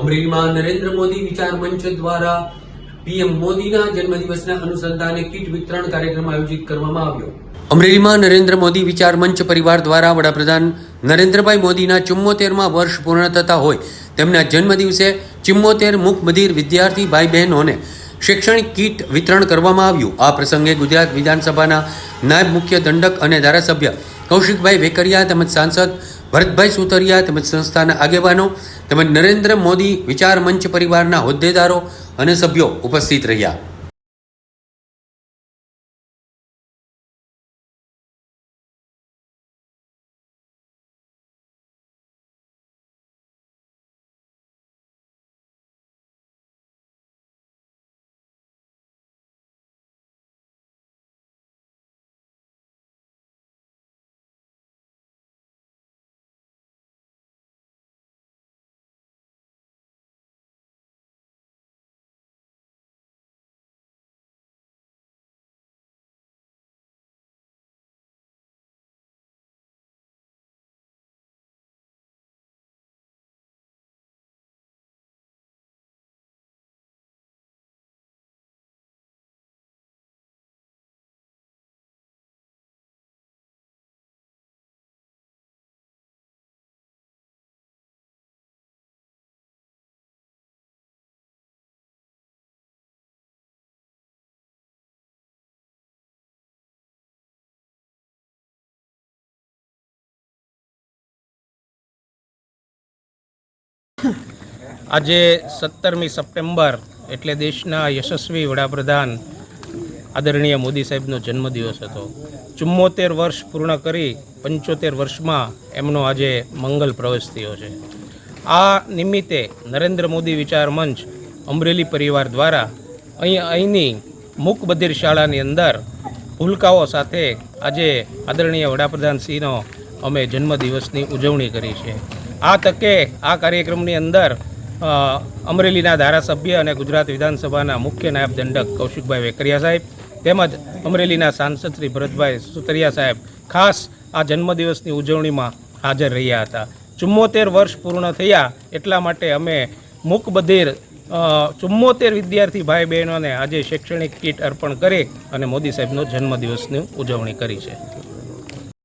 અમરેલીમાં નરેન્દ્ર મોદી વિચાર મંચ દ્વારા પીએમ મોદીના જન્મદિવસના અનુસંધાને કીટ વિતરણ કાર્યક્રમ આયોજિત કરવામાં આવ્યો. અમરેલીમાં નરેન્દ્ર મોદી વિચાર મંચ પરિવાર દ્વારા વડાપ્રધાન નરેન્દ્રભાઈ મોદીના ચુમ્મોતેરમાં વર્ષ પૂર્ણ થતા હોય, તેમના જન્મદિવસે ચુમ્મોતેર મુખ બધિર વિદ્યાર્થી ભાઈ બહેનોને શૈક્ષણિક કીટ વિતરણ કરવામાં આવ્યું. આ પ્રસંગે ગુજરાત વિધાનસભાના નાયબ મુખ્ય દંડક અને ધારાસભ્ય કૌશિકભાઈ વેકરિયા તેમજ સાંસદ ભરતભાઈ સુતરિયા તેમજ સંસ્થાના આગેવાનો તેમજ નરેન્દ્ર મોદી વિચાર મંચ પરિવારના હોદ્દેદારો અને સભ્યો ઉપસ્થિત રહ્યા. આજે સત્તરમી સપ્ટેમ્બર એટલે દેશના યશસ્વી વડાપ્રધાન આદરણીય મોદી સાહેબનો જન્મદિવસ હતો. ચુમ્મોતેર વર્ષ પૂર્ણ કરી પંચોતેર વર્ષમાં એમનો આજે મંગલ પ્રવેશ થયો છે. આ નિમિત્તે નરેન્દ્ર મોદી વિચાર મંચ અમરેલી પરિવાર દ્વારા અહીં અહીંની મૂક બધિર શાળાની અંદર ભૂલકાઓ સાથે આજે આદરણીય વડાપ્રધાનશ્રીનો અમે જન્મદિવસની ઉજવણી કરી છે. આ તકે આ કાર્યક્રમની અંદર અમરેલીના ધારાસભ્ય અને ગુજરાત વિધાનસભાના મુખ્ય નાયબ દંડક કૌશિકભાઈ વેકરિયા સાહેબ તેમજ અમરેલીના સાંસદ શ્રી ભરતભાઈ સુતરિયા સાહેબ ખાસ આ જન્મદિવસની ઉજવણીમાં હાજર રહ્યા હતા. ચુમ્મોતેર વર્ષ પૂર્ણ થયા એટલા માટે અમે મુકબધીર ચુમ્મોતેર વિદ્યાર્થી ભાઈ બહેનોને આજે શૈક્ષણિક કીટ અર્પણ કરી અને મોદી સાહેબનો જન્મદિવસની ઉજવણી કરી છે.